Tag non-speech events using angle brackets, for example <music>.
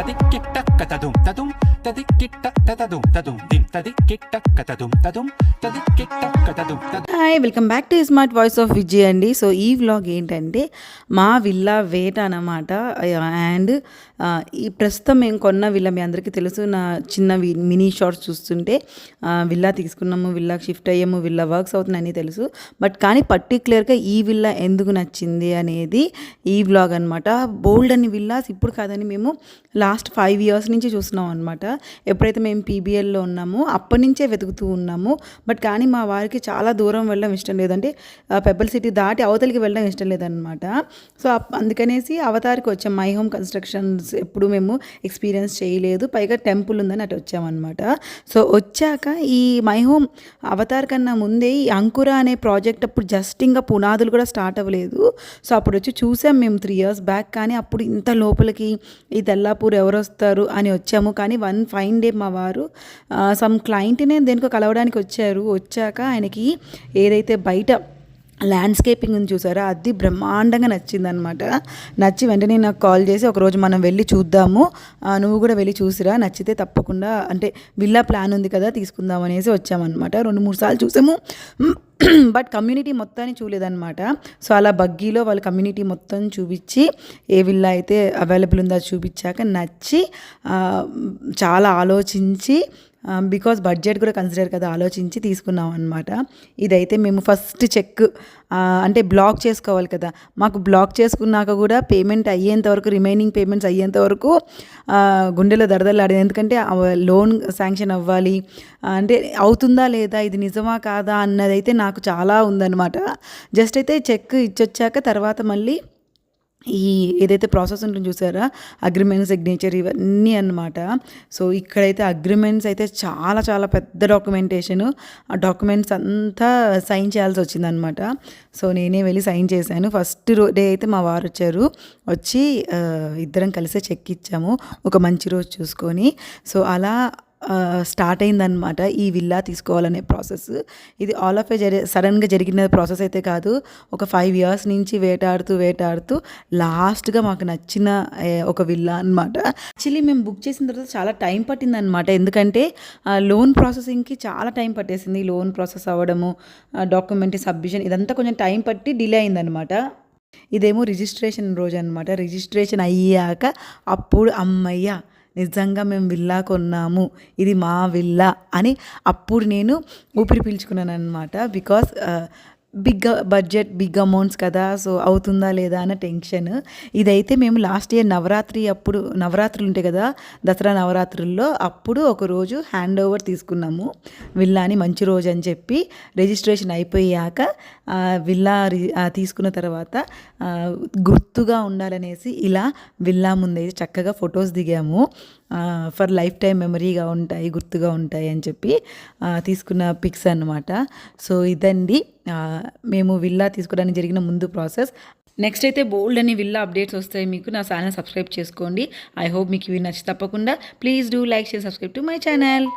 tadic tac catadum tadum tadic hi welcome back to smart voice of Vijay అండి so ఈ vlog ఏంటంటే మా villa వేట అన్నమాట అండ్ ఈ ప్రస్తుతం మేము కొన్న విల్లా మీ అందరికీ తెలుసు నా చిన్న వి- మినీ షార్ట్స్ చూస్తుంటే విల్లా తీసుకున్నాము విల్లాకి షిఫ్ట్ అయ్యాము విల్లా వర్క్స్ అవుతున్నాయని తెలుసు బట్ కానీ పర్టికులర్గా ఈ విల్లా ఎందుకు నచ్చింది అనేది ఈ వ్లాగ్ అనమాట బోల్డ్ అని విల్లాస్ ఇప్పుడు కాదని మేము లాస్ట్ ఫైవ్ ఇయర్స్ నుంచి చూస్తున్నాం అనమాట ఎప్పుడైతే మేము పీబీఎల్లో ఉన్నామో అప్పటి నుంచే వెతుకుతూ ఉన్నాము. బట్ కానీ మా వారికి చాలా దూరం వెళ్ళడం ఇష్టం లేదంటే పెబ్బల్ సిటీ దాటి అవతలికి వెళ్ళడం ఇష్టం లేదనమాట సో అప్- అందుకనేసి అవతారికి వచ్చాం. మై హోమ్ కన్స్ట్రక్షన్స్ ఎప్పుడు మేము ఎక్స్పీరియన్స్ చేయలేదు. పైగా టెంపుల్ ఉందని అటు వచ్చామన్నమాట. సో వచ్చాక ఈ మై హోమ్ అవతార్ కన్నా ముందే ఈ అంకుర అనే ప్రాజెక్ట్ అప్పుడు జస్ట్ ఇంకా పునాదులు కూడా స్టార్ట్ అవ్వలేదు. సో అప్పుడు వచ్చి చూసాం మేము త్రీ ఇయర్స్ బ్యాక్ కానీ అప్పుడు ఇంత లోపలికి ఈ తెల్లాపూర్ ఎవరు వస్తారు అని వచ్చాము. కానీ వన్ ఫైన్ డే మా వారు సమ్ క్లయింట్నే దేనికో కలవడానికి వచ్చారు. వచ్చాక ఆయనకి ఏదైతే బయట ల్యాండ్స్కేపింగ్ ఉంది చూసారా? అది బ్రహ్మాండంగా నచ్చిందనమాట నచ్చి వెంటనే నాకు కాల్ చేసి ఒకరోజు మనం వెళ్ళి చూద్దాము. నువ్వు కూడా వెళ్ళి చూసిరా. నచ్చితే తప్పకుండా అంటే విల్లా ప్లాన్ ఉంది కదా తీసుకుందాం అనేసి వచ్చామన్నమాట. రెండు మూడు సార్లు చూసాము. <clears throat> బట్ కమ్యూనిటీ మొత్తాన్ని చూడలేదన్నమాట. సో అలా బగ్గీలో వాళ్ళ కమ్యూనిటీ మొత్తం చూపించి ఏ విల్లా అయితే అవైలబుల్ ఉందో అది చూపించాక నచ్చి చాలా ఆలోచించి Um, బికాస్ బడ్జెట్ కూడా కన్సిడర్ కదా ఆలోచించి తీసుకున్నాం అనమాట ఇదైతే మేము ఫస్ట్ చెక్ అంటే బ్లాక్ చేసుకోవాలి కదా. మాకు బ్లాక్ చేసుకున్నాక కూడా పేమెంట్ అయ్యేంత వరకు రిమైనింగ్ పేమెంట్స్ అయ్యేంత వరకు గుండెలో దడదలాడేది ఎందుకంటే లోన్ శాంక్షన్ అవ్వాలి. అంటే అవుతుందా లేదా ఇది నిజమా కాదా అన్నదైతే నాకు చాలా ఉందన్నమాట. జస్ట్ అయితే చెక్ ఇచ్చొచ్చాక తర్వాత మళ్ళీ ఈ ఏదైతే ప్రాసెస్ ఉంటుంది చూసారా? అగ్రిమెంట్ సిగ్నేచర్ ఇవన్నీ అన్నమాట. సో ఇక్కడైతే అగ్రిమెంట్స్ అయితే చాలా చాలా పెద్ద డాక్యుమెంటేషన్ ఆ డాక్యుమెంట్స్ అంతా సైన్ చేయాల్సి వచ్చిందనమాట సో నేనే వెళ్ళి సైన్ చేశాను. ఫస్ట్ రో డే అయితే మా వారు వచ్చారు. వచ్చి ఇద్దరం కలిసే చెక్ ఇచ్చాము. ఒక మంచి రోజు చూసుకొని. సో అలా స్టార్ట్ అయిందనమాట ఈ విల్లా తీసుకోవాలనే ప్రాసెస్ ఇది ఆల్ ఆఫ్ ఏ జరి సడన్గా జరిగిన ప్రాసెస్ అయితే కాదు. ఒక ఫైవ్ ఇయర్స్ నుంచి వేటాడుతూ వేటాడుతూ లాస్ట్గా మాకు నచ్చిన ఒక విల్లా అనమాట యాక్చువల్లీ మేము బుక్ చేసిన తర్వాత చాలా టైం పట్టిందనమాట ఎందుకంటే లోన్ ప్రాసెసింగ్కి చాలా టైం పట్టేసింది. లోన్ ప్రాసెస్ అవ్వడము డాక్యుమెంట్ సబ్మిషన్ ఇదంతా కొంచెం టైం పట్టి డిలే అయిందనమాట ఇదేమో రిజిస్ట్రేషన్ రోజు అనమాట రిజిస్ట్రేషన్ అయ్యాక అప్పుడు అమ్మయ్య నిజంగా మేము విల్లా కొన్నాము ఇది మా విల్లా అని అప్పుడు నేను ఊపిరి పీల్చుకున్నాను అనమాట because big budget big amounts కదా సో అవుతుందా లేదా అన్న టెన్షన్ ఇదైతే మేము లాస్ట్ ఇయర్ నవరాత్రి అప్పుడు నవరాత్రులు ఉంటాయి కదా దసరా నవరాత్రుల్లో అప్పుడు ఒకరోజు హ్యాండ్ ఓవర్ తీసుకున్నాము. విల్లాని మంచి రోజు అని చెప్పి రిజిస్ట్రేషన్ అయిపోయాక విల్లా రి- తీసుకున్న తర్వాత గుర్తుగా ఉండాలనేసి ఇలా విల్లా ముందైతే చక్కగా ఫొటోస్ దిగాము. ఫర్ లైఫ్ టైం మెమరీగా ఉంటాయి గుర్తుగా ఉంటాయి అని చెప్పి తీసుకున్న పిక్స్ అన్నమాట. సో ఇదండి. మేము విల్లా తీసుకోవడానికి జరిగిన ముందు ప్రాసెస్. నెక్స్ట్ అయితే బోల్డ్ అని విల్లా అప్డేట్స్ వస్తాయి మీకు. నా ఛానల్ సబ్స్క్రైబ్ చేసుకోండి. ఐ హోప్ మీకు ఇవి నచ్చి తప్పకుండా. Please do like share subscribe to my channel